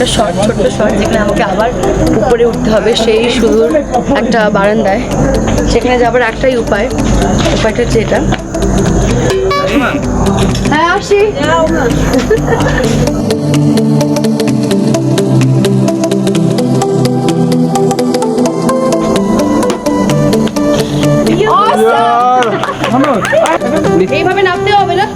একটা শর্ট ছোট্ট শর্ট যেখানে আমাকে আবার উপরে উঠতে হবে সেই সুদূর একটা বারান্দায়। সেখানে যাবার একটাই উপায় উপায়টা হচ্ছে এটা। হ্যাঁ আসি। এইভাবে নামতে হবে না।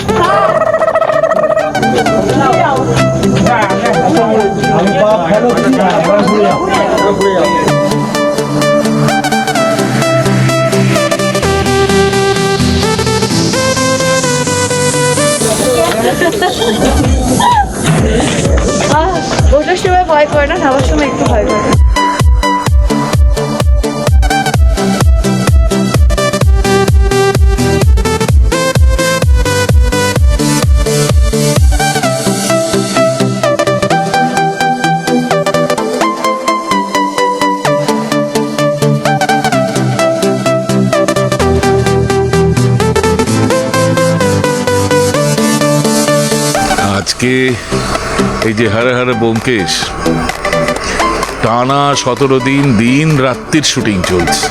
ওঠার সময় ভয় করে না নামার সময় একটু ভয় করে। আজকে এই যে হারে হারে ব্যোমকেশ টানা সতেরো দিন দিন রাত্রির শুটিং চলছে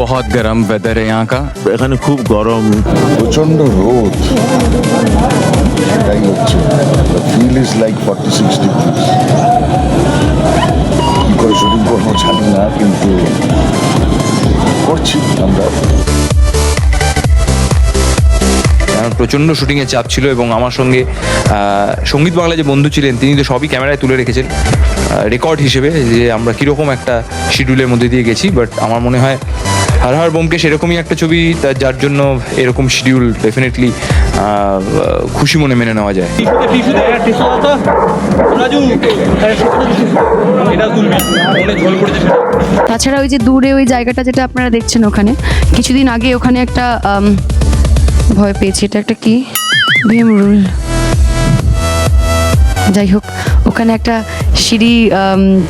बहुत गर्म वेदर है यहाँ का এখানে খুব গরম প্রচন্ড রোদ এটাই হচ্ছে feel Is like forty six degrees কী করে শুটিং করব জানি না, কিন্তু করছি আমরা। আমার প্রচণ্ড শুটিংয়ের চাপ ছিল এবং আমার সঙ্গে সংগীত বাংলা যে বন্ধু ছিলেন, তিনি তো সবই ক্যামেরায় তুলে রেখেছেন রেকর্ড হিসেবে যে আমরা কীরকম একটা শিডিউলের মধ্যে দিয়ে গেছি বাট আমার মনে হয় হার হার বোমকে সেরকমই একটা ছবি যার জন্য এরকম শিডিউল ডেফিনেটলি খুশি মনে মেনে নেওয়া যায়। তাছাড়া ওই যে দূরে ওই জায়গাটা যেটা আপনারা দেখছেন ওখানে, কিছুদিন আগে ওখানে একটা ভয় পেয়েছি। এটা একটা কি? ভীম রুল। যাই হোক, ওখানে একটা সিঁড়ি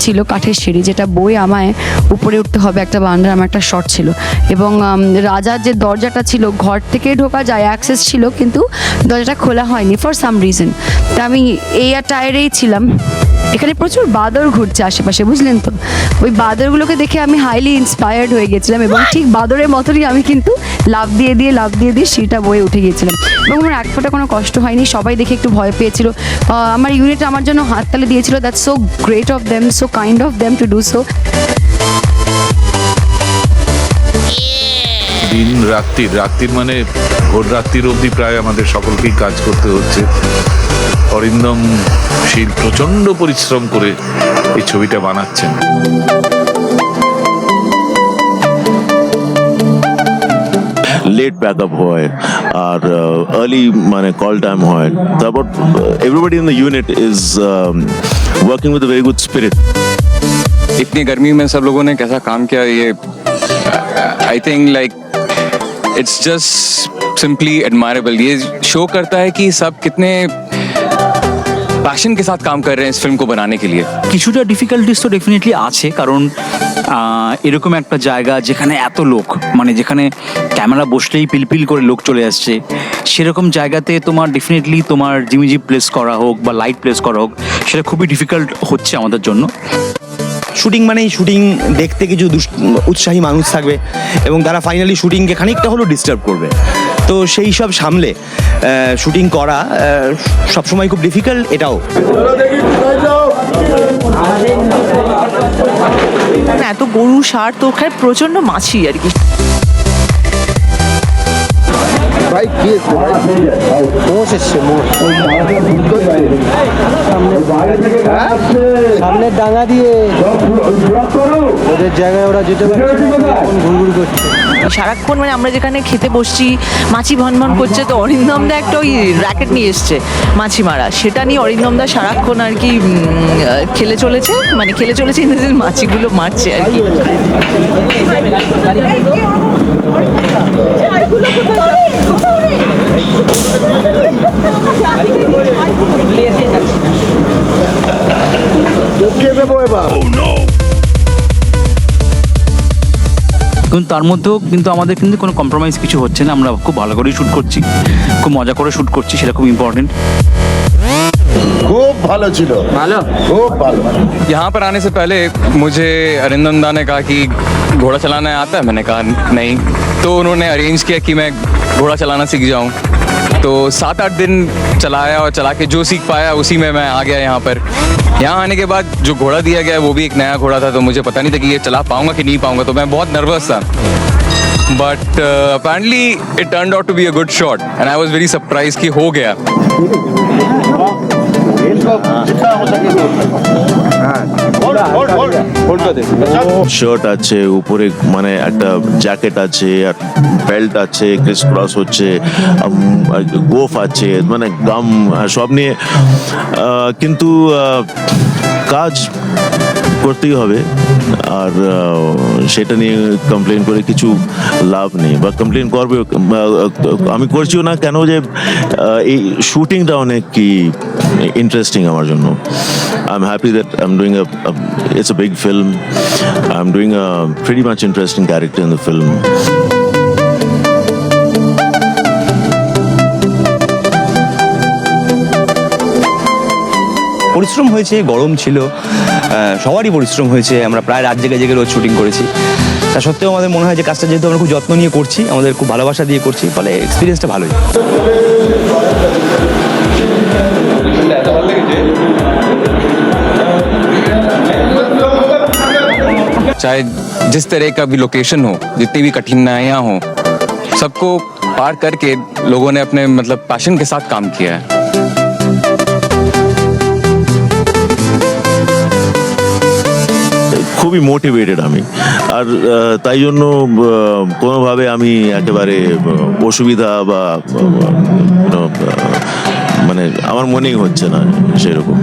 ছিল, কাঠের সিঁড়ি, যেটা বই আমায় উপরে উঠতে হবে, একটা বান্ডার, আমার একটা শর্ট ছিল। এবং রাজার যে দরজাটা ছিল, ঘর থেকে ঢোকা যায় অ্যাক্সেস ছিল, কিন্তু দরজাটা খোলা হয়নি ফর সাম রিজন তা আমি এই টায়ারেই ছিলাম। এখানে প্রচুর বাদর ঘুরছে আশেপাশে বুঝলেন তো? ওই বাদরগুলোকে দেখে আমি হাইলি ইন্সপায়ার্ড হয়ে গেছিলাম এবং ঠিক বাদরের মতনই আমি কিন্তু লাভ দিয়ে দিয়ে লাভ দিয়ে দিয়ে সিঁড়িটা বয়ে উঠে গিয়েছিলাম এবং আমার এক ফোঁটা কোনো কষ্ট হয়নি সবাই দেখে একটু ভয় পেয়েছিল। আমার ইউনিট আমার জন্য হাততালি দিয়েছিল that so great of them so kind of them to do so দিন রাত্রির রাত্রির মানে ভোর রাত্রির অবধি প্রায় আমাদের সকলকেই কাজ করতে হচ্ছে। অরিন্দম শীল প্রচন্ড পরিশ্রম করে এই ছবিটা বানাচ্ছেন লেট প্যাক আপ হয় আর আর্লি মানে কল টাইম হয় তারপর everybody in the unit is working with very good spirit इतनी गर्मी में सब लोगों ने कैसा काम किया ये I think like it's just simply admirable ये शो करता है कि सब कितने पैशन के साथ काम कर रहे हैं इस फिल्म को बनाने के लिए কিছুটা ডিফিকাল্টিস তো ডেফিনেটলি আছে কারণ আহ, এরকম একটা জায়গা যেখানে এত লোক মানে যেখানে ক্যামেরা বসলেই পিলপিল করে লোক চলে আসছে সেরকম জায়গাতে তোমার ডেফিনেটলি তোমার জিমিজি প্লেস করা হোক বা লাইট প্লেস করা হোক সেটা খুবই ডিফিকাল্ট হচ্ছে আমাদের জন্য শুটিং মানেই শুটিং দেখতে কিছু দুস- উৎসাহী মানুষ থাকবে এবং তারা ফাইনালি শুটিংকে খানিকটা হলেও ডিস্টার্ব করবে তো সেই সব সামলে শুটিং করা সবসময় খুব ডিফিকাল্ট এটাও। না, এত গরু সার তো ওখানে প্রচণ্ড মাছি আর কি। ভাই কি এসছে ভাই মোষ এসছে মোষ। সামনের ডাঙা দিয়ে। ওদের জায়গায় ওরা যেতে পারছে এখন ঘুরঘুর করছে। সারাক্ষণ মানে আমরা যেখানে খেতে বসছি, মাছি ভন ভন করছে, তো অরিন্দমদা একটা ওই র্যাকেট নিয়ে এসছে, মাছি মারা। সেটা নিয়ে অরিন্দমদা সারাক্ষণ আর কি খেলে চলেছে মানে খেলে চলেছে মাছিগুলো মারছে আর কি। তার মধ্যেও কিন্তু আমাদের কিন্তু কোনো কম্প্রোমাইজ কিছু হচ্ছে না আমরা খুব ভালো করেই শ্যুট করছি খুব মজা করে শ্যুট করছি সেটা খুব ইম্পর্টেন্ট খুব ভালো ছিল ভালো খুব ভালো यहाँ पर आने से पहले मुझे अरिंदम दा ने कहा कि घोड़ा चलाना आता है मैंने कहा नहीं तो उन्होंने अरेंज किया कि मैं घोड़ा चलाना सीख जाऊं तो सात आठ दिन चलाया और चला के जो सीख पाया उसी में मैं आ गया यहाँ पर यहाँ आने के बाद जो घोड़ा दिया गया है, वो भी एक नया घोड़ा था तो मुझे पता नहीं था कि ये चला पाऊँगा कि नहीं पाऊँगा तो मैं बहुत नर्वस था। But apparently it turn out to be a good shot and I was very surprise कि हो गया। শার্ট আছে, উপরে মানে একটা জ্যাকেট আছে, আর বেল্ট আছে ক্রিস ক্রস হচ্ছে গোফ আছে মানে গাম সব নিয়ে কিন্তু কাজ করতেই হবে। আর সেটা নিয়ে কমপ্লেন করে কিছু লাভ নেই বা কমপ্লেন করবে আমি করছিও না কেন যে এই শুটিংটা অনেক কি ইন্টারেস্টিং আমার জন্য। I am happy that I am doing it's a big film I am doing a very much interesting character in the the পরিশ্রম হয়েছে গরম ছিল আহ, সবারই পরিশ্রম হয়েছে আমরা প্রায় রাত জেগে জেগে রোজ শুটিং করেছি তা সত্ত্বেও আমাদের মনে হয় যে কাজটা যেহেতু আমরা খুব যত্ন নিয়ে করছি আমাদের খুব ভালোবাসা দিয়ে করছি ফলে এক্সপিরিয়েন্সটা ভালোই चाहे जिस तरह का भी लोकेशन हो जितनी भी कठिनाइयाँ हो सबको पार करके लोगों ने अपने मतलब पैशन के साथ काम किया है খুবই মোটিভেটেড আমি। আর তাই জন্য কোনোভাবে আমি একেবারে অসুবিধা বা মানে আমার মনেই হচ্ছে না সেরকম।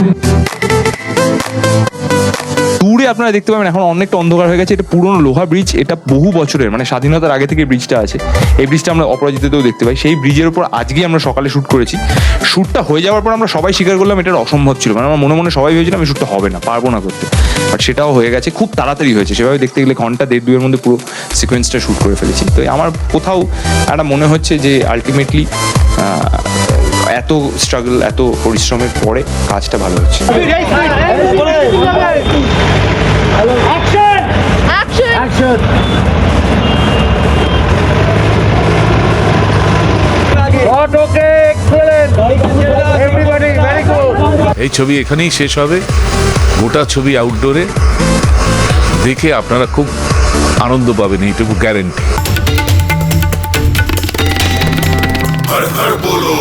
আপনারা দেখতে পাবেন এখন অনেকটা অন্ধকার হয়ে গেছে এটা পুরনো লোহা ব্রিজ এটা বহু বছরের মানে স্বাধীনতার আগে থেকে ব্রিজটা আছে এই ব্রিজটা আমরা অপরাজিততেও দেখতে পাই সেই ব্রিজের উপর আজকেই আমরা সকালে শ্যুট করেছি শ্যুটটা হয়ে যাওয়ার পর আমরা সবাই স্বীকার করলাম এটা অসম্ভব ছিল মানে আমার মনে মনে সবাই ভেবেছিলাম আমি শ্যুটটা হবে না পারব না করতে বাট সেটাও হয়ে গেছে খুব তাড়াতাড়ি হয়েছে সেভাবে দেখতে গেলে ঘণ্টা দেড় দুয়ের মধ্যে পুরো সিকোয়েন্সটা শ্যুট করে ফেলেছি তো আমার কোথাও একটা মনে হচ্ছে যে আলটিমেটলি এত স্ট্রাগল এত পরিশ্রমের পরে কাজটা ভালো হচ্ছে এই ছবি এখানেই শেষ হবে। গোটা ছবি আউটডোরে দেখে আপনারা খুব আনন্দ পাবেন এইটুকু গ্যারেন্টি হর হর বলো।